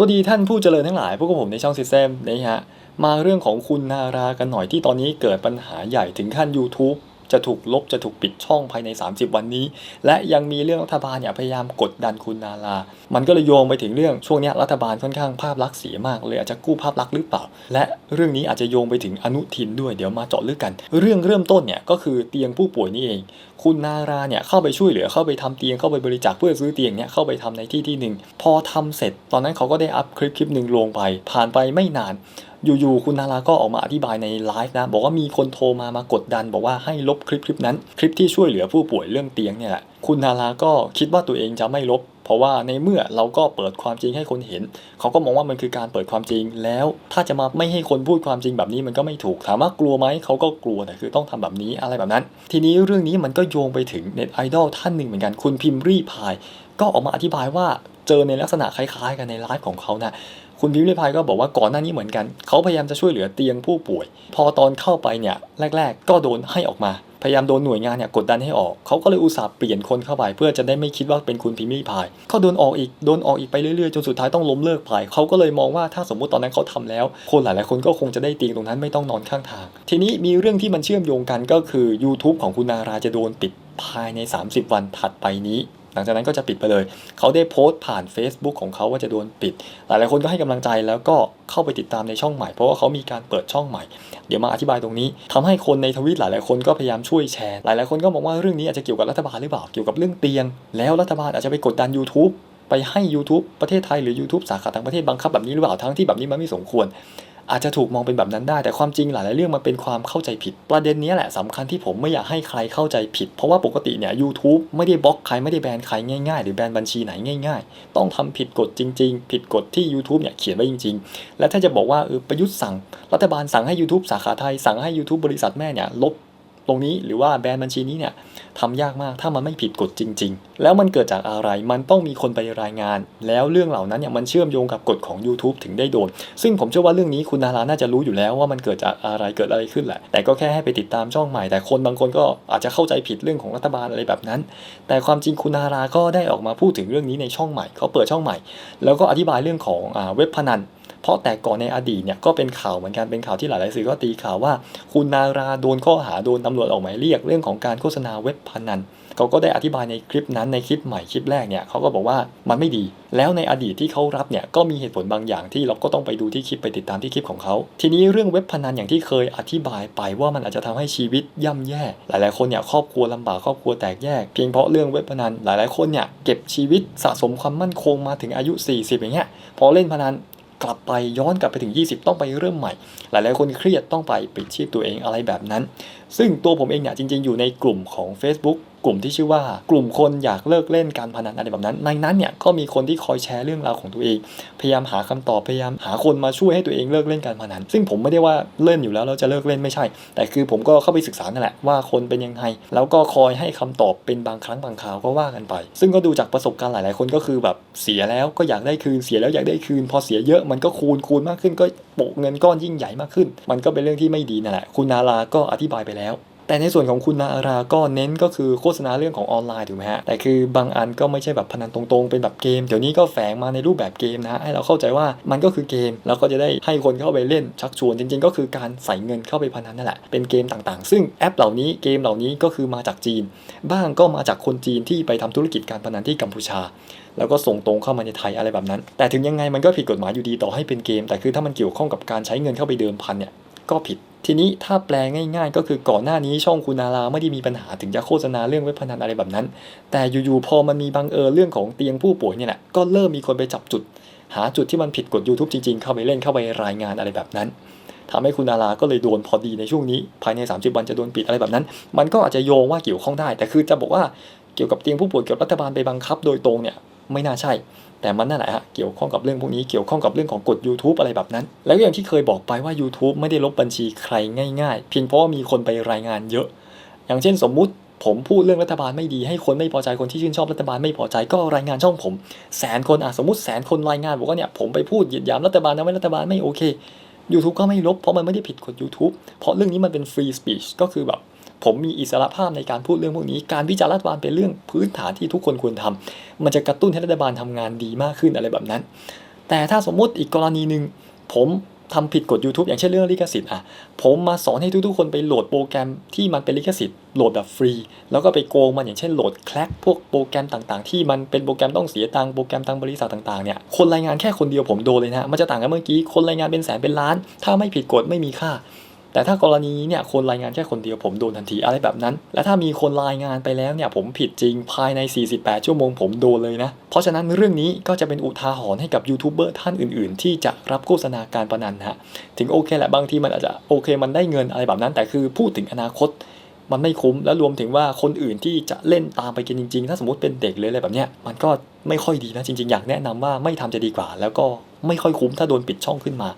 สวัสดีท่านผู้เจริญทั้งหลาย พวกผมในช่องซิสเต็มนะฮะ มาเรื่องของคุณนารากันหน่อยที่ตอนนี้เกิดปัญหาใหญ่ถึงขั้น YouTube จะถูกลบจะถูกปิดช่องภายใน 30 วันนี้ และยังมีเรื่องรัฐบาลเนี่ยพยายามกดดันคุณนารามันก็เลยโยงไปถึงเรื่องช่วงนี้รัฐบาลค่อนข้างภาพลักษณ์เสียมากเลยอาจจะกู้ภาพลักษณ์หรือเปล่า และเรื่องนี้อาจจะโยงไปถึงอนุทินด้วยเดี๋ยวมาเจาะลึกกัน เรื่องเริ่มต้นเนี่ยก็คือเตียงผู้ป่วยนี่เอง คุณนาราเนี่ยเข้าไปช่วยเหลือเข้าไปทำเตียงเข้าไปบริจาคเพื่อซื้อเตียงเนี่ยเข้าไปทำในที่ที่หนึ่งพอทำเสร็จ ตอนนั้นเขาก็ได้อัพคลิปคลิปหนึ่งลงไป ผ่านไปไม่นาน อยู่ๆคุณนาราก็ออกมาอธิบายในไลฟ์นะ บอกว่ามีคนโทรมามากดดัน บอกว่าให้ลบคลิปคลิปนั้น คลิปที่ช่วยเหลือผู้ป่วยเรื่องเตียงเนี่ยแหละคุณนาราก็คิดว่าตัวเองจะไม่ลบ เพราะว่าในเมื่อเราก็เปิดความจริงให้คนเห็น เขาก็มองว่ามันคือการเปิดความจริงแล้ว ถ้าจะมาไม่ให้คนพูดความจริงแบบนี้มันก็ไม่ถูกถามว่ากลัวไหมเขาก็กลัวแต่คือต้องทำแบบนี้อะไรแบบนั้น ทีนี้เรื่องนี้มันก็โยงไปถึงเน็ตไอดอลท่านหนึ่งเหมือนกันคุณพิมพ์รีพาย ก็ออกมาอธิบายว่าเจอในลักษณะคล้ายๆ กันในไลฟ์ของเขานะ คุณพิมพ์รีพายก็บอกว่าก่อนหน้านี้เหมือนกัน เขาพยายามจะช่วยเหลือเตียงผู้ป่วย พอตอนเข้าไปเนี่ยแรก ๆ ก็โดนให้ออกมา พยายามโดนหน่วยงานเนี่ยกดดันให้ออก เขาก็เลยอุตส่าห์เปลี่ยนคนเข้าไป เพื่อจะได้ไม่คิดว่าเป็นคุณพิมพ์รีพายเขาโดนออกอีกโดนออกอีกไปเรื่อยๆจนสุดท้ายต้องล้มเลิกไปเขาก็เลยมองว่าถ้าสมมุติตอนนั้นเขาทำแล้ว คนหลายๆคนก็คงจะได้เตียงตรงนั้นไม่ต้องนอนข้างทาง ทีนี้มีเรื่องที่มันเชื่อมโยงกันก็คือ YouTube ของคุณนาราจะโดนปิดภายใน 30 วันถัดไปนี้หลังจากนั้นก็จะปิดไปเลย เขาได้โพสต์ผ่าน Facebook ของเขาว่าจะโดนปิด หลายๆคนก็ให้กำลังใจแล้วก็เข้าไปติดตามในช่องใหม่ เพราะว่าเขามีการเปิดช่องใหม่ เดี๋ยวมาอธิบายตรงนี้ทำให้คนในทวิตหลายๆคนก็พยายามช่วยแชร์ หลายๆคนก็มองว่าเรื่องนี้อาจจะเกี่ยวกับรัฐบาลหรือเปล่า เกี่ยวกับเรื่องเตียง แล้วรัฐบาลอาจจะไปกดดัน YouTube ไปให้ YouTube ประเทศไทยหรือ YouTube สาขาต่างประเทศบังคับแบบนี้หรือเปล่าทั้งที่แบบนี้มันไม่สมควร อาจจะถูกมองเป็นแบบนั้นได้ แต่ความจริงหลายๆเรื่องมันเป็นความเข้าใจผิด ประเด็นนี้แหละสำคัญที่ผมไม่อยากให้ใครเข้าใจผิด เพราะว่าปกติเนี่ยยูทูบไม่ได้บล็อกใครไม่ได้แบนใครง่ายๆ หรือแบนบัญชีไหนง่าย ๆ ต้องทำผิดกฎจริง ๆ ผิดกฎที่ YouTube เนี่ยเขียนไว้จริง ๆ และถ้าจะบอกว่าเออประยุทธ์สั่ง รัฐบาลสั่งให้ YouTube สาขาไทยสั่งให้ YouTube บริษัทแม่เนี่ยลบ ตรงนี้หรือว่าแบนด์บัญชีนี้เนี่ยทำยากมากถ้ามันไม่ผิดกฎจริง ๆ แล้วมันเกิดจากอะไรมันต้องมีคนไปรายงาน แล้วเรื่องเหล่านั้นเนี่ยมันเชื่อมโยงกับกฎของ YouTube ถึงได้โดน ซึ่งผมเชื่อว่าเรื่องนี้คุณนาราน่าจะรู้อยู่แล้วว่ามันเกิดจากอะไรเกิดอะไรขึ้นแหละ แต่ก็แค่ให้ไปติดตามช่องใหม่ แต่คนบางคนก็อาจจะเข้าใจผิดเรื่องของรัฐบาลอะไรแบบนั้น แต่ความจริงคุณนาราก็ได้ออกมาพูดถึงเรื่องนี้ในช่องใหม่เขาเปิดช่องใหม่ แล้วก็อธิบายเรื่องของอเว็บพนัน เพราะแต่ก่อนในอดีตเนี่ยก็เป็นข่าวเหมือนกันเป็นข่าวที่หลายๆสื่อก็ตีข่าวว่า คุณนาราโดนข้อหาโดนตำรวจออกหมายเรียกเรื่องของการโฆษณาเว็บพนันเขาก็ได้อธิบายในคลิปนั้นในคลิปใหม่คลิปแรกเนี่ยเขาก็บอกว่ามันไม่ดี แล้วในอดีตที่เขารับเนี่ยก็มีเหตุผลบางอย่างที่เราก็ต้องไปดูที่คลิปไปติดตามที่คลิปของเขา ทีนี้เรื่องเว็บพนันอย่างที่เคยอธิบายไปว่ามันอาจจะทำให้ชีวิตย่ำแย่ หลาย ๆ คนเนี่ยครอบครัวลำบากครอบครัวแตกแยก เพียงเพราะเรื่องเว็บพนันหลาย ๆ คนเนี่ยเก็บชีวิตสะสมความมั่นคงมาถึงอายุ 40 อย่างเงี้ยพอเล่นพนัน กลับไปย้อนกลับไปถึง 20 ต้องไปเริ่มใหม่ หลายๆคนเครียดต้องไปปิดชีพตัวเองอะไรแบบนั้น ซึ่งตัวผมเองเนี่ยจริง ๆ อยู่ในกลุ่มของ Facebook กลุ่มที่ชื่อว่ากลุ่มคนอยากเลิกเล่นการพนันอะไรแบบนั้น ในนั้นเนี่ยก็มีคนที่คอยแชร์เรื่องราวของตัวเอง พยายามหาคำตอบพยายามหาคนมาช่วยให้ตัวเองเลิกเล่นการพนัน ซึ่งผมไม่ได้ว่าเล่นอยู่แล้วเราจะเลิกเล่นไม่ใช่ แต่คือผมก็เข้าไปศึกษานั่นแหละว่าคนเป็นยังไง แล้วก็คอยให้คำตอบเป็นบางครั้งบางคราวก็ว่ากันไป ซึ่งก็ดูจากประสบการณ์หลาย ๆ คนก็คือแบบเสียแล้วก็อยากได้คืนเสียแล้วอยากได้คืน พอเสียเยอะมันก็คูณคูณมากขึ้นก็โปะเงินก้อนยิ่งใหญ่มากขึ้น มันก็เป็นเรื่องที่ไม่ดีนั่นแหละคุณนาราก็อธิบายไปแล้ว แต่ในส่วนของคุณนาราก็เน้นก็คือโฆษณาเรื่องของออนไลน์ถูกไหมฮะ แต่คือบางอันก็ไม่ใช่แบบพนันตรงๆ เป็นแบบเกม เดี๋ยวนี้ก็แฝงมาในรูปแบบเกมนะฮะ ให้เราเข้าใจว่ามันก็คือเกม แล้วก็จะได้ให้คนเข้าไปเล่นชักชวน จริง ๆ ก็คือการใส่เงินเข้าไปพนันนั่นแหละ เป็นเกมต่างๆ ซึ่งแอปเหล่านี้เกมเหล่านี้ก็คือมาจากจีน บ้างก็มาจากคนจีนที่ไปทำธุรกิจการพนันที่กัมพูชาแล้วก็ส่งตรงเข้ามาในไทยอะไรแบบนั้น แต่ถึงยังไงมันก็ผิดกฎหมายอยู่ดีต่อให้เป็นเกม แต่คือถ้ามันเกี่ยวข้องกับการใช้เงินเข้าไปเดิมพันเนี่ย ก็ผิด ทีนี้ถ้าแปลง่ายๆ ก็คือก่อนหน้านี้ช่องคุณนาราไม่ได้มีปัญหาถึงจะโฆษณาเรื่องเว็บพนันอะไรแบบนั้น แต่อยู่ๆพอมันมีบังเอิญเรื่องของเตียงผู้ป่วยเนี่ยแหละก็เริ่มมีคนไปจับจุด หาจุดที่มันผิดกฎ YouTube จริงๆ เข้าไปเล่นเข้าไปรายงานอะไรแบบนั้นทำให้คุณนาราก็เลยโดนพอดีในช่วงนี้ ภายใน 30 วันจะโดนปิดอะไรแบบนั้น มันก็อาจจะโยงว่าเกี่ยวข้องได้ แต่คือจะบอกว่าเกี่ยวกับเตียงผู้ป่วยเกี่ยวกับรัฐบาลไปบังคับโดยตรงเนี่ย ไม่น่าใช่ แต่มันนั่นแหละฮะเกี่ยวข้องกับเรื่องพวกนี้เกี่ยวข้องกับเรื่องของกฎ YouTube อะไรแบบนั้น แล้วอย่างที่เคยบอกไปว่า YouTube ไม่ได้ลบบัญชีใครง่ายๆ เพียงเพราะว่ามีคนไปรายงานเยอะ อย่างเช่นสมมุติผมพูดเรื่องรัฐบาลไม่ดีให้คนไม่พอใจคนที่ชื่นชอบรัฐบาลไม่พอใจก็รายงานช่องผม แสนคนอะสมมติแสนคนรายงานบอกว่าเนี่ยผมไปพูดเหยียดหยามรัฐบาลทำให้รัฐบาลไม่โอเค YouTube ก็ไม่ลบเพราะมันไม่ได้ผิดกฎ YouTube เพราะเรื่องนี้มันเป็น free speech ก็คือแบบ ผมมีอิสระภาพในการพูดเรื่องพวกนี้ การวิจารณ์รัฐบาลเป็นเรื่องพื้นฐานที่ทุกคนควรทำมันจะกระตุ้นให้รัฐบาลทำงานดีมากขึ้นอะไรแบบนั้น แต่ถ้าสมมุติอีกกรณีหนึ่งผมทำผิดกฎ YouTube อย่างเช่นเรื่องลิขสิทธิ์อะผมมาสอนให้ทุกๆคนไปโหลดโปรแกรมที่มันเป็นลิขสิทธิ์โหลดแบบฟรี แล้วก็ไปโกงมันอย่างเช่นโหลดแคลกพวกโปรแกรมต่างๆ ที่มันเป็นโปรแกรมต้องเสียตังโปรแกรมทางบริษัทต่างๆเนี่ยคนรายงานแค่คนเดียวผมโดนเลยนะมันจะต่างกันเมื่อกี้คนรายงานเป็นแสนเป็นล้าน ถ้าไม่ผิดกฎไม่มีค่า แต่ถ้ากรณีนี้เนี่ยคนรายงานแค่คนเดียวผมโดนทันทีอะไรแบบนั้น และถ้ามีคนรายงานไปแล้วเนี่ยผมผิดจริงภายใน 48 ชั่วโมงผมโดนเลยนะ เพราะฉะนั้นเรื่องนี้ก็จะเป็นอุทาหรณ์ให้กับยูทูบเบอร์ท่านอื่นๆ ที่จะรับโฆษณาการพนันฮะถึงโอเคแหละบางทีมันอาจจะโอเคมันได้เงินอะไรแบบนั้น แต่คือพูดถึงอนาคตมันไม่คุ้มและรวมถึงว่าคนอื่นที่จะเล่นตามไปกินจริง ๆ ถ้าสมมติเป็นเด็กเลยอะไรแบบเนี้ยมันก็ไม่ค่อยดีนะจริง ๆ อยากแนะนำว่าไม่ทำจะดีกว่า แล้วก็ไม่ค่อยคุ้มถ้าโดนปิดช่องขึ้นมา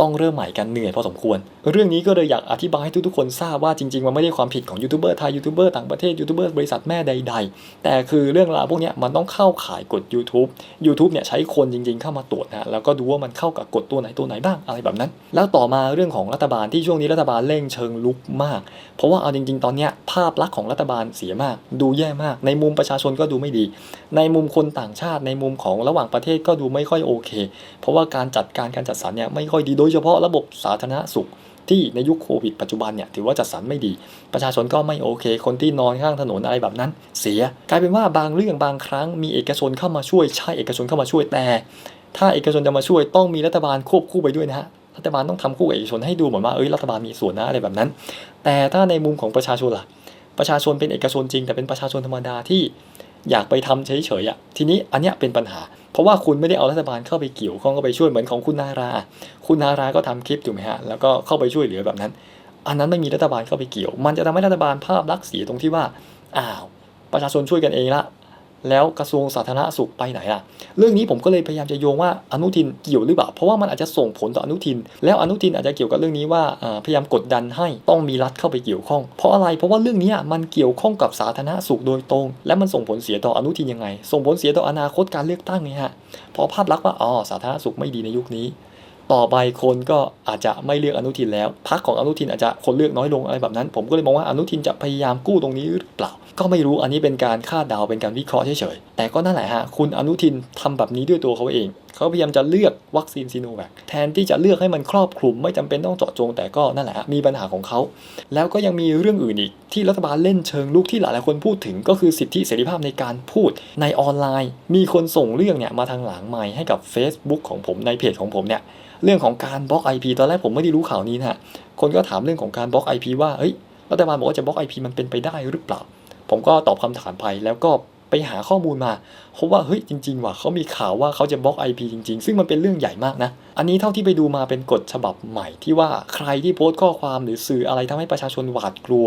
ต้องเริ่มใหม่กันเหนื่อยพอสมควร เรื่องนี้ก็เลยอยากอธิบายให้ทุกๆคนทราบว่าจริงๆ มันไม่ได้ความผิดของยูทูบเบอร์ไทยยูทูบเบอร์ต่างประเทศยูทูบเบอร์บริษัทแม่ใด ๆ แต่คือเรื่องราวพวกนี้มันต้องเข้าข่ายกฎ YouTube YouTube เนี่ยใช้คนจริงๆ เข้ามาตรวจนะแล้วก็ดูว่ามันเข้ากับกฎตัวไหนตัวไหนบ้างอะไรแบบนั้น แล้วต่อมาเรื่องของรัฐบาลที่ช่วงนี้รัฐบาลเร่งเชิงลุกมาก เพราะว่าเอาจริง ๆ ตอนนี้ภาพลักษณ์ของรัฐบาลเสียมาก ดูแย่มาก ในมุมประชาชนก็ดูไม่ดี ในมุมคนต่างชาติในมุมของระหว่างประเทศก็ดูไม่ค่อยโอเค เพราะว่าการจัดการการจัดสรรเนี่ยไม่ค่อยดีโดยเฉพาะระบบสาธารณสุขที่ในยุคโควิดปัจจุบันเนี่ยถือว่าจัดสรรไม่ดี ประชาชนก็ไม่โอเค คนที่นอนข้างถนนอะไรแบบนั้น เสียกลายเป็นว่าบางเรื่องบางครั้งมีเอกชนเข้ามาช่วยใช่เอกชนเข้ามาช่วยแต่ ถ้าเอกชนจะมาช่วยต้องมีรัฐบาลควบคู่ไปด้วยนะฮะรัฐบาลต้องทำคู่กับเอกชนให้ดูเหมือนว่าเอ้ยรัฐบาลมีส่วนนะอะไรแบบนั้น แต่ถ้าในมุมของประชาชนล่ะ ประชาชนเป็นเอกชนจริง แต่เป็นประชาชนธรรมดาที่อยากไปทำเฉยๆอะทีนี้อันเนี้ยเป็นปัญหา เพราะว่าคุณไม่ได้เอารัฐบาลเข้าไปเกี่ยวข้องเข้าไปช่วยเหมือนของคุณนารา คุณนาราก็ทำคลิปถูกไหมฮะแล้วก็เข้าไปช่วยเหลือแบบนั้น อันนั้นไม่มีรัฐบาลเข้าไปเกี่ยว มันจะทำให้รัฐบาลภาพลักษณ์เสียตรงที่ว่าอ้าวประชาชนช่วยกันเองละ แล้วกระทรวงสาธารณสุขไปไหนล่ะ เรื่องนี้ผมก็เลยพยายามจะโยงว่าอนุทินเกี่ยวหรือเปล่า เพราะว่ามันอาจจะส่งผลต่ออนุทิน แล้วอนุทินอาจจะเกี่ยวกับเรื่องนี้ว่าพยายามกดดันให้ต้องมีรัฐเข้าไปเกี่ยวข้อง เพราะอะไร เพราะว่าเรื่องนี้มันเกี่ยวข้องกับสาธารณสุขโดยตรง และมันส่งผลเสียต่ออนุทินยังไง ส่งผลเสียต่ออนาคตการเลือกตั้งไงฮะพราะภาพลักษณ์ว่า อ๋อ สาธารณสุขไม่ดีในยุคนี้ ต่อไปคนก็อาจจะไม่เลือกอนุทินแล้วพรรคของอนุทินอาจจะคนเลือกน้อยลงอะไรแบบนั้น ผมก็เลยมองว่าอนุทินจะพยายามกู้ตรงนี้หรือเปล่า ก็ไม่รู้อันนี้เป็นการคาดเดาเป็นการวิเคราะห์เฉยๆแต่ก็นั่นแหละฮะคุณอนุทินทำแบบนี้ด้วยตัวเขาเองเขาพยายามจะเลือกวัคซีนซีโนแวคแทนที่จะเลือกให้มันครอบคลุม ไม่จำเป็นต้องเจาะจง แต่ก็นั่นแหละมีปัญหาของเขา แล้วก็ยังมีเรื่องอื่นอีก ที่รัฐบาลเล่นเชิงลุกที่หลายๆคนพูดถึง ก็คือสิทธิเสรีภาพในการพูดในออนไลน์ มีคนส่งเรื่องเนี่ยมาทางหลังไมค์ให้กับ Facebook ของผมในเพจของผมเนี่ยเรื่องของการบล็อก IP ตอนแรกผมไม่ได้รู้ข่าวนี้นะฮะคนก็ถามเรื่องของการบล็อก IP ว่าเฮ้ยรัฐบาลบอกว่าจะบล็อก IP มันเป็นไปได้หรือเปล่า ผมก็ตอบคำถามไปแล้วก็ ไปหาข้อมูลมาเพราะว่าเฮ้ยจริง ๆ ว่ะเขามีข่าวว่าเขาจะบล็อก IP จริง ๆ ซึ่งมันเป็นเรื่องใหญ่มากนะ อันนี้เท่าที่ไปดูมาเป็นกฎฉบับใหม่ที่ว่าใครที่โพสต์ข้อความหรือสื่ออะไรทำให้ประชาชนหวาดกลัว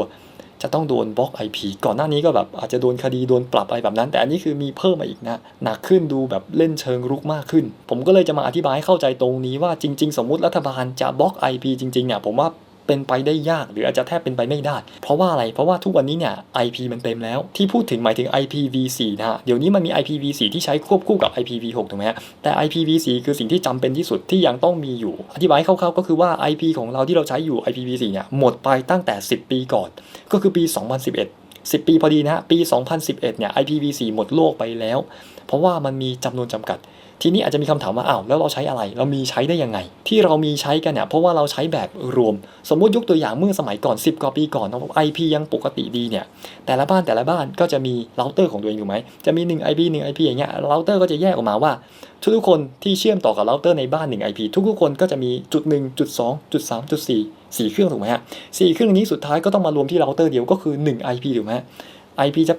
จะต้องโดนบล็อก IP ก่อนหน้านี้ก็แบบอาจจะโดนคดีโดนปรับอะไรแบบนั้น แต่อันนี้คือมีเพิ่มมาอีกนะหนักขึ้นดูแบบเล่นเชิงรุกมากขึ้น ผมก็เลยจะมาอธิบายให้เข้าใจตรงนี้ว่าจริง ๆ สมมุติรัฐบาลจะบล็อก IP จริงๆเนี่ยผมว่า เป็นไปได้ยาก หรืออาจจะแทบเป็นไปไม่ได้ เพราะว่าอะไร เพราะว่าทุกวันนี้เนี่ย IP มันเต็มแล้ว ที่พูดถึงหมายถึง IPv4 นะฮะ เดี๋ยวนี้มันมี IPv4 ที่ใช้ควบคู่กับ IPv6 ถูกไหมฮะ แต่ IPv4 คือสิ่งที่จำเป็นที่สุดที่ยังต้องมีอยู่ อธิบายคร่าวๆก็คือว่า IP ของเราที่เราใช้อยู่ IPv4 เนี่ยหมดไปตั้งแต่ 10 ปีก่อน ก็คือปี 2011 10 ปีพอดีนะฮะ ปี 2011 เนี่ย IPv4 หมดโลกไปแล้ว เพราะว่ามันมีจำนวนจำกัด ทีนี้อาจจะมีคำถามว่าอ้าวแล้วเราใช้อะไร เรามีใช้ได้ยังไง ที่เรามีใช้กันเนี่ยเพราะว่าเราใช้แบบรวม สมมุติยกตัวอย่างเมื่อสมัยก่อน 10 กว่าปีก่อนนะ IP ยังปกติดีเนี่ยแต่ละบ้านแต่ละบ้านก็จะมีเราเตอร์ของตัวเองอยู่ไหมจะมี 1 IP 1 IP อย่างเงี้ยเราเตอร์ก็จะแยกออกมาว่า ทุกๆคนที่เชื่อมต่อกับเราเตอร์ในบ้าน 1 IP ทุกๆคนก็จะมีจุด1จุด2จุด3จุด4สี่เครื่องถูกไหมฮะสี่เครื่องนี้สุดท้ายก็ต้องมารวมที่เราเตอร์เดียวก็คือ 1 IP ถูกไหม IP จะ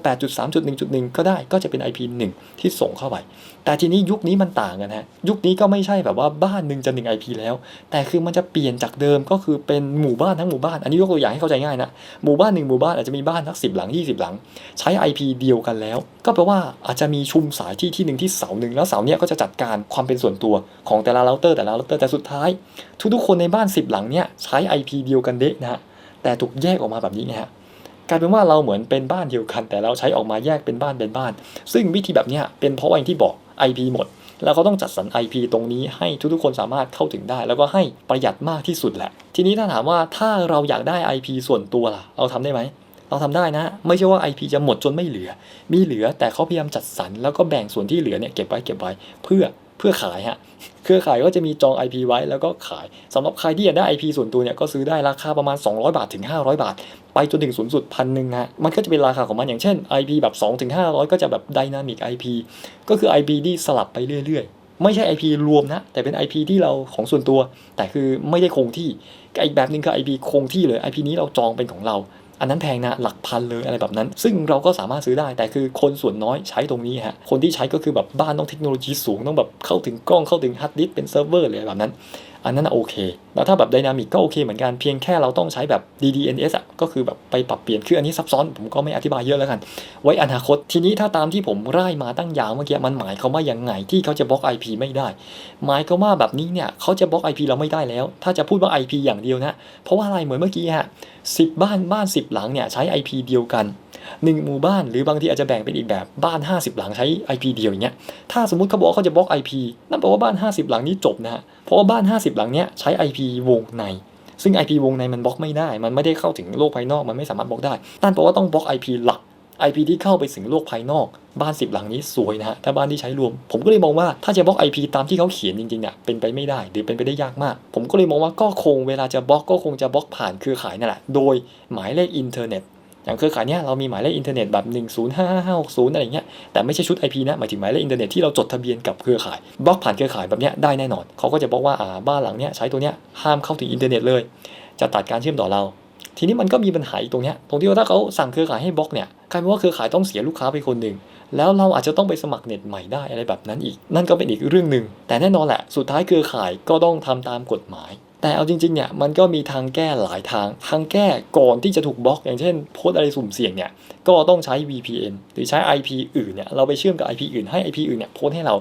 8.3.1.1 ก็ได้ก็จะเป็น IP 1 ที่ส่งเข้าไป แต่ทีนี้ยุคนี้มันต่างกันฮะ ยุคนี้ก็ไม่ใช่แบบว่าบ้านหนึ่งจะ 1 IP แล้ว แต่คือมันจะเปลี่ยนจากเดิมก็คือเป็นหมู่บ้านทั้งหมู่บ้าน อันนี้ยกตัวอย่างให้เข้าใจง่ายนะ หมู่บ้านหนึ่งหมู่บ้านอาจจะมีบ้านสักสิหลัง 20 หลัง ใช้ IP เดียวกันแล้ว ก็แปลว่าอาจจะมีชุมสายที่ที่หนึ่งที่เสาหนึ่งแล้วเสาเนี้ยก็จะจัดการความเป็นส่วนตัวของแต่ละเราเตอร์แต่ละเราเตอร์แต่สุดท้าย ทุกๆคนในบ้าน 10 หลังเนี้ยใช้ IP เดียวกันเดะนะฮะแต่ถูกแยกออกมาแบบนี้ไงฮะ กลายเป็นว่าเราเหมือนเป็นบ้านเดียวกัน แต่เราใช้ออกมาแยกเป็นบ้านเป็นบ้าน ซึ่งวิธีแบบนี้เป็นเพราะว่าอย่างที่บอก IP หมด แล้วเขาต้องจัดสรร IP ตรงนี้ให้ทุกๆคนสามารถเข้าถึงได้ แล้วก็ให้ประหยัดมากที่สุดแหละ ทีนี้ถ้าถามว่าถ้าเราอยากได้ IP ส่วนตัวล่ะ เราทำได้ไหมเราทำได้นะ ไม่ใช่ว่า IP จะหมดจนไม่เหลือ มีเหลือแต่เขาพยายามจัดสรรแล้วก็แบ่งส่วนที่เหลือเนี่ยเก็บไว้เก็บไว้ เพื่อ เพื่อขายฮะเครือข่ายก็จะมีจอง IP ไว้แล้วก็ขายสำหรับใครที่อยากได้ IP ส่วนตัวเนี่ยก็ซื้อได้ราคาประมาณ 200 บาทถึง 500 บาท ไปจนถึงสูงสุดพันหนึ่งฮะมันก็จะเป็นราคาของมันอย่างเช่น IP แบบ2ถึง500 ก็จะแบบ Dynamic IP ก็คือ IP ที่สลับไปเรื่อยๆ ไม่ใช่ IP รวมนะ แต่เป็น IP ที่เราของส่วนตัว แต่คือไม่ได้คงที่อีกแบบหนึ่งคือ IP คงที่เลย IP นี้เราจองเป็นของเรา อันนั้นแพงนะหลักพันเลยอะไรแบบนั้น ซึ่งเราก็สามารถซื้อได้แต่คือคนส่วนน้อยใช้ตรงนี้ฮะคนที่ใช้ก็คือแบบบ้านต้องเทคโนโลยีสูงต้องแบบเข้าถึงกล้องเข้าถึงฮาร์ดดิสเป็นเซิร์ฟเวอร์เลยแบบนั้น อันนั้นโอเค แล้วถ้าแบบไดนามิกก็โอเคเหมือนกันเพียงแค่เราต้องใช้แบบ DDNS อะก็คือแบบไปปรับเปลี่ยนคืออันนี้ซับซ้อนผมก็ไม่อธิบายเยอะแล้วกัน ไว้อนาคตทีนี้ถ้าตามที่ผมร่ายมาตั้งยาวเมื่อกี้มันหมายเขามว่ายังไงที่เขาจะบล็อก IP ไม่ได้ หมายเขามว่าแบบนี้เนี่ยเขาจะบล็อก IP เราไม่ได้แล้ว ถ้าจะพูดว่า IP อย่างเดียวนะ เพราะว่าอะไรเหมือนเมื่อกี้ฮะสิบบ้านบ้าน10หลังเนี่ยใช้ IP เดียวกัน หนึ่งหมู่บ้าน หรือบางทีอาจจะแบ่งเป็นอีกแบบบ้าน 50 หลังใช้ IP เดียวอย่างเงี้ยถ้าสมมติเขาบอกเขาจะบล็อก IP นั่นแปลว่าบ้าน 50 หลังนี้จบนะฮะเพราะว่าบ้าน 50 หลังเนี้ยใช้ IP วงใน ซึ่ง IP วงในมันบล็อกไม่ได้ มันไม่ได้เข้าถึงโลกภายนอกมันไม่สามารถบล็อกได้นั่นแปลว่าต้องบล็อก IP หลัก IP ที่เข้าไปถึงโลกภายนอกบ้าน 10 หลังนี้สวยนะฮะถ้าบ้านที่ใช้รวม ผมก็เลยมองว่าถ้าจะบล็อก IP ตามที่เขาเขียนจริงๆเนี่ยเป็นไปไม่ได้หรือเป็นไปได้ยากมาก ผมก็เลยมองว่าก็คงเวลาจะบล็อกก็คงจะบล็อกผ่านเครือข่ายนั่นแหละโดยหมายเลขอินเทอร์เน็ต อย่างเครือข่ายเนี้ยเรามีหมายเลขอินเทอร์เน็ตแบบ1 0 5 5 6 0อะไรเงี้ยแต่ไม่ใช่ชุด IP นะหมายถึงหมายเลขอินเทอร์เน็ตที่เราจดทะเบียนกับเครือข่ายบล็อกผ่านเครือข่ายแบบเนี้ยได้แน่นอนเขาก็จะบอกว่าอ่าบ้านหลังเนี้ยใช้ตัวเนี้ยห้ามเข้าถึงอินเทอร์เน็ตเลย จะตัดการเชื่อมต่อเรา ทีนี้มันก็มีปัญหาอีกตรงเนี้ยตรงที่ว่าถ้าเขาสั่งเครือข่ายให้บล็อกเนี่ยกลายเป็นว่าเครือข่ายต้องเสียลูกค้าไปคนหนึ่งแล้วเราอาจจะต้องไปสมัครเน็ตใหม่ได้อะไรแบบนั้นอีก นั่นก็เป็นอีกเรื่องหนึ่งแต่แน่นอนแหละสุดท้ายเครือข่ายก็ต้องทำตามกฎหมาย แต่เอาจริงๆเนี่ยมันก็มีทางแก้หลายทาง ทางแก้ก่อนที่จะถูกบล็อก อย่างเช่นโพสอะไรสุ่มเสี่ยงเนี่ยก็ต้องใช้ VPN หรือใช้ IP อื่นเนี่ยเราไปเชื่อมกับ IP อื่นให้ IP อื่นเนี่ยโพสให้เรา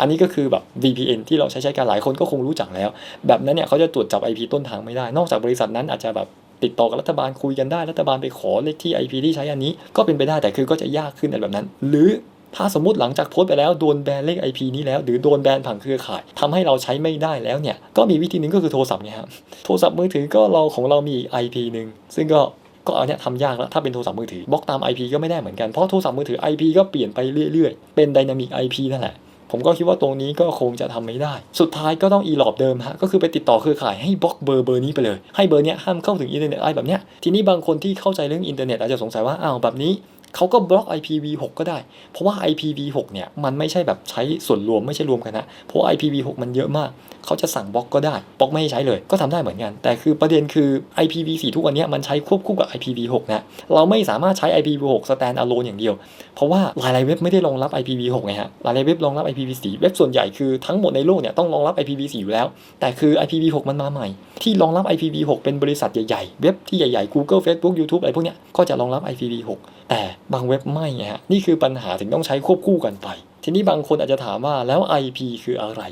อันนี้ก็คือแบบ VPN ที่เราใช้ใช้กันหลายคนก็คงรู้จักแล้ว แบบนั้นเนี่ยเขาจะตรวจจับ IP ต้นทางไม่ได้ นอกจากบริษัทนั้นอาจจะแบบติดต่อกับรัฐบาลคุยกันได้รัฐบาลไปขอเลขที่ IP ที่ใช้อันนี้ก็เป็นไปได้แต่คือก็จะยากขึ้นอะไรแบบนั้น หรือ ถ้าสมมติหลังจากโพสต์ไปแล้วโดนแบนเลข IP นี้แล้ว หรือโดนแบนผังเครือข่ายทำให้เราใช้ไม่ได้แล้วเนี่ย ก็มีวิธีหนึงก็คือโทรศัพท์ไงครับโทรศัพท์มือถือก็เราของเรามีอีก IP หนึ่งซึ่งก็ก็อันเนี้ยทำยากแล้ว ถ้าเป็นโทรศัพท์มือถือบล็อกตาม IP ก็ไม่ได้เหมือนกัน เพราะโทรศัพท์มือถือ IP ก็เปลี่ยนไปเรื่อยๆ เป็น Dynamic IP นั่นแหละผมก็คิดว่าตรงนี้ก็คงจะทำไม่ได้ สุดท้ายก็ต้องอีหลอบเดิมฮะ ก็คือไปติดต่อเครือข่ายให้บล็อกเบอร์เบอร์นี้ไปเลย ให้เบอร์เนี้ยห้ามเข้าถึงอินเทอร์เน็ตอะไรแบบเนี้ย ทีนี้บางคนที่เข้าใจเรื่องอินเทอร์เน็ตอาจจะสงสัยว่า อ้าวแบบนี้ เขาก็บล็อก IPv6 ก็ได้ เพราะว่า IPv6 เนี่ยมันไม่ใช่แบบใช้ส่วนรวมไม่ใช่รวมกันนะ เพราะ IPv6 มันเยอะมาก เขาจะสั่งบล็อกก็ได้บล็อกไม่ให้ใช้เลย ก็ทำได้เหมือนกัน แต่คือประเด็นคือ IPv4 ทุกวันนี้มันใช้ควบคู่กับ IPv6 นะ เราไม่สามารถใช้ IPv6 stand alone อย่างเดียว เพราะว่าหลายๆเว็บไม่ได้รองรับ IPv6 ไงฮะ หลายๆเว็บรองรับ IPv4 เว็บส่วนใหญ่คือทั้งหมดในโลกเนี่ยต้องรองรับ IPv4 อยู่แล้ว แต่คือ IPv6 มันมาใหม่ ที่รองรับ IPv6 เป็นบริษัทใหญ่ๆ เว็บที่ใหญ่ๆ Google Facebook YouTube อะไรพวกเนี้ยก็จะรองรับ IPv6 แต่บางเว็บไม่ไงฮะนี่คือปัญหาถึงต้องใช้ควบคู่กันไป ทีนี้บางคนอาจจะถามว่าแล้ว IP คืออะไร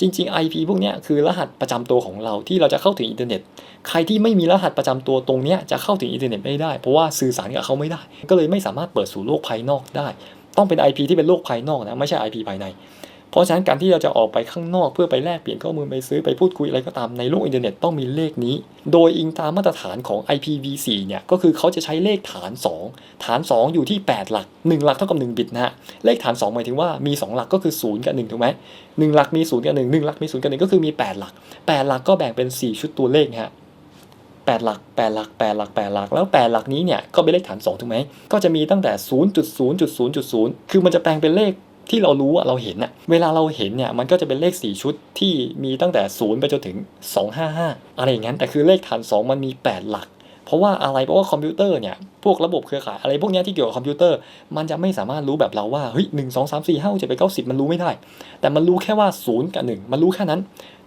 จริง ๆ IP พวกนี้คือรหัสประจำตัวของเราที่เราจะเข้าถึงอินเทอร์เน็ต ใครที่ไม่มีรหัสประจำตัวตรงนี้จะเข้าถึงอินเทอร์เน็ตไม่ได้ เพราะว่าสื่อสารกับเขาไม่ได้ ก็เลยไม่สามารถเปิดสู่โลกภายนอกได้ ต้องเป็น IP ที่เป็นโลกภายนอกนะไม่ใช่ IP ภายใน เพราะฉะนั้นการที่เราจะออกไปข้างนอกเพื่อไปแลกเปลี่ยนข้อมูลไปซื้อไปพูดคุยอะไรก็ตามในโลกอินเทอร์เน็ตต้องมีเลขนี้ โดยอิงตามมาตรฐานของ IPv4 เนี่ยก็คือเขาจะใช้เลขฐาน 2 ฐาน 2 อยู่ที่ 8 หลัก 1 หลักเท่ากับ 1 บิตนะฮะเลขฐาน 2 หมายถึงว่ามี 2 หลักก็คือ 0 กับ1ถูกไหมหนึ่งหลักมี 0 กับ 1 1 หลักมี 0 กับ 1 ก็คือมี 8 หลัก 8 หลักก็แบ่งเป็น 4 ชุดตัวเลขฮะ8 หลัก 8 หลัก 8 หลัก 8 หลัก แล้ว 8 หลักนี้เนี่ย ก็เป็นเลขฐาน 2 ถูกไหม ก็จะมีตั้งแต่ 0.0.0.0คือมันจะแปลงเป็นเลข ที่เรารู้อะเราเห็นอะเวลาเราเห็นเนี่ยมันก็จะเป็นเลข 4 ชุดที่มีตั้งแต่ 0 ไปจนถึง 255 อะไรอย่างนั้นแต่คือเลขฐาน 2 มันมี 8 หลัก เพราะว่าอะไรเพราะว่าคอมพิวเตอร์เนี่ยพวกระบบเครือข่ายอะไรพวกเนี้ยที่เกี่ยวกับคอมพิวเตอร์ มันจะไม่สามารถรู้แบบเราว่าเฮ้ยหนึ่งสองสามสี่ห้าเจ็ดแปดเก้าสิบมันรู้ไม่ได้ แต่มันรู้แค่ว่าศูนย์กับหนึ่งมันรู้แค่นั้น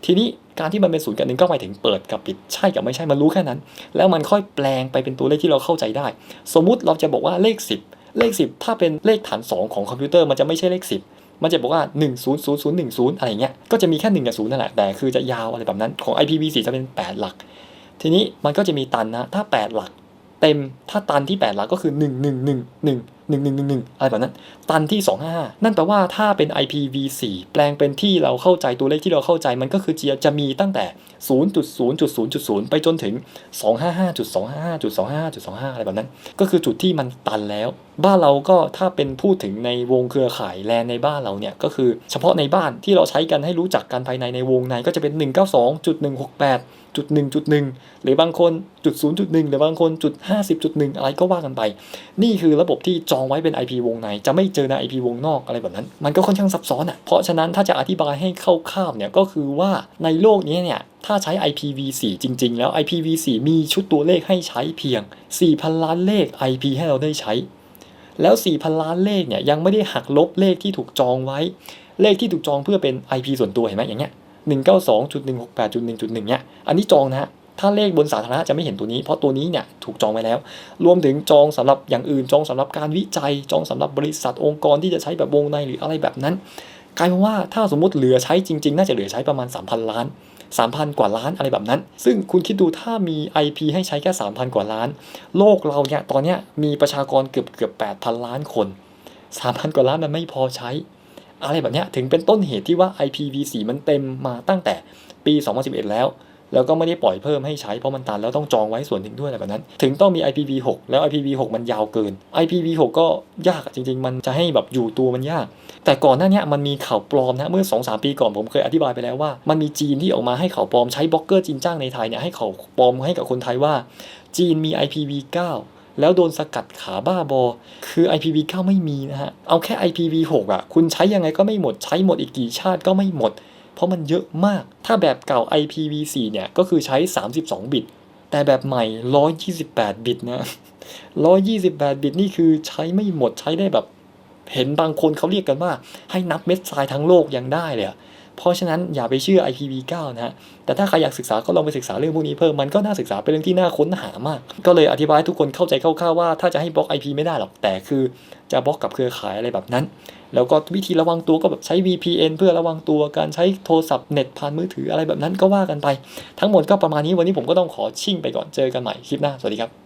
ทีนี้การที่มันเป็นศูนย์กับหนึ่งก็หมายถึงเปิดกับปิดใช่กับไม่ใช่มันรู้แค่นั้น แล้วมันค่อยแปลงไปเป็นตัวเลขที่เราเข้าใจได้ สมมุติเราจะบอกว่าเลข10 เลข 10 ถ้าเป็นเลขฐาน 2 ของคอมพิวเตอร์มันจะไม่ใช่เลข 10มันจะบอกว่า 1 0 0 0 1 0 อะไรเงี้ย ก็จะมีแค่ 1 กับ 0 นั่นแหละ แต่คือจะยาวอะไรแบบนั้น ของ IPv4 จะเป็น 8 หลัก ทีนี้มันก็จะมีตันนะ ถ้า 8 หลัก เต็ม ถ้าตันที่ 8 หลักก็คือ 1 1 1 1 1111อะไรแบบนั้น ตันที่ 255 นั่นแปลว่าถ้าเป็น IPv4 แปลงเป็นที่เราเข้าใจตัวเลขที่เราเข้าใจมันก็คือจะจะมีตั้งแต่ 0.0.0.0 ไปจนถึง 255.255.255.25 อะไรแบบนั้น ก็คือจุดที่มันตันแล้ว บ้านเราก็ถ้าเป็นพูดถึงในวงเครือข่ายแลนในบ้านเราเนี่ย ก็คือเฉพาะในบ้านที่เราใช้กันให้รู้จักกันภายในในวงในก็จะเป็น 192.168จุดหนึ่งจุดหนึ่งหรือบางคนจุดศูนย์จุดหนึ่งหรือบางคนจุดห้าสิบจุดหนึ่งอะไรก็ว่ากันไป นี่คือระบบที่จองไว้เป็น IP วงใน จะไม่เจอใน IP วงนอกอะไรแบบนั้น มันก็ค่อนข้างซับซ้อนอะเพราะฉะนั้นถ้าจะอธิบายให้คร่าวๆเนี่ยก็คือว่าในโลกนี้เนี่ยถ้าใช้ IPv4 จริง ๆ แล้ว IPv4 มีชุดตัวเลขให้ใช้เพียง 4,000 ล้านเลข IP ให้เราได้ใช้ แล้ว 4,000 ล้านเลขเนี่ยยังไม่ได้หักลบเลขที่ถูกจองไว้ เลขที่ถูกจองเพื่อเป็น IP ส่วนตัวเห็นไหมอย่างเงี้ย192.168.1.1เนี่ยอันนี้จองนะฮะ ถ้าเลขบนสาธารณะจะไม่เห็นตัวนี้ เพราะตัวนี้เนี่ยถูกจองไว้แล้ว รวมถึงจองสำหรับอย่างอื่นจองสำหรับการวิจัย จองสำหรับบริษัทองค์กรที่จะใช้แบบวงในหรืออะไรแบบนั้นกลายเป็นว่าถ้าสมมติเหลือใช้จริง ๆ น่าจะเหลือใช้ประมาณ 3,000 ล้าน 3,000 กว่าล้านอะไรแบบนั้น ซึ่งคุณคิดดูถ้ามี IP ให้ใช้แค่ 3,000 กว่าล้าน โลกเราเนี่ยตอนเนี้ยมีประชากรเกือบเกือบ8,000 ล้านคน 3,000 กว่าล้านมันไม่พอใช้ อะไรแบบเนี้ยถึงเป็นต้นเหตุที่ว่า IPv4 มันเต็มมาตั้งแต่ปี 2011 แล้ว แล้วก็ไม่ได้ปล่อยเพิ่มให้ใช้เพราะมันตันแล้วต้องจองไว้ส่วนหนึ่งด้วยอะไรแบบนั้น ถึงต้องมี IPv6 แล้ว IPv6 มันยาวเกิน IPv6 ก็ยากจริง ๆ มันจะให้แบบอยู่ตัวมันยาก แต่ก่อนหน้านี้มันมีข่าวปลอมนะเมื่อ 2-3 ปีก่อนผมเคยอธิบายไปแล้วว่า มันมีจีนที่ออกมาให้ข่าวปลอมใช้บล็อกเกอร์จีนจ้างในไทยเนี่ยให้ข่าวปลอมให้กับคนไทยว่า จีนมี IPv9 แล้วโดนสกัดขาบ้าบอ คือ IPv9 ไม่มีนะฮะ เอาแค่ IPv6 อะ คุณใช้ยังไงก็ไม่หมด ใช้หมดอีกกี่ชาติก็ไม่หมด เพราะมันเยอะมาก ถ้าแบบเก่า IPv4 เนี่ย ก็คือใช้ 32 บิต แต่แบบใหม่ 128 บิตนะ 128 บิตนี่คือใช้ไม่หมดใช้ได้แบบ เห็นบางคนเขาเรียกกันว่า ให้นับเม็ดทรายทั้งโลกยังได้เลยเพราะฉะนั้นอย่าไปเชื่อ IPv9 นะฮะ แต่ถ้าใครอยากศึกษาก็ลองไปศึกษาเรื่องพวกนี้เพิ่ม มันก็น่าศึกษาเป็นเรื่องที่น่าค้นหามาก ก็เลยอธิบายทุกคนเข้าใจคร่าวๆว่าถ้าจะให้บล็อก IP ไม่ได้หรอก แต่คือจะบล็อกกับเครือข่ายอะไรแบบนั้น แล้วก็วิธีระวังตัวก็แบบใช้ VPN เพื่อระวังตัวการใช้โทรศัพท์เน็ตผ่านมือถืออะไรแบบนั้นก็ว่ากันไป ทั้งหมดก็ประมาณนี้วันนี้ผมก็ต้องขอชิ่งไปก่อนเจอกันใหม่คลิปหน้าสวัสดีครับ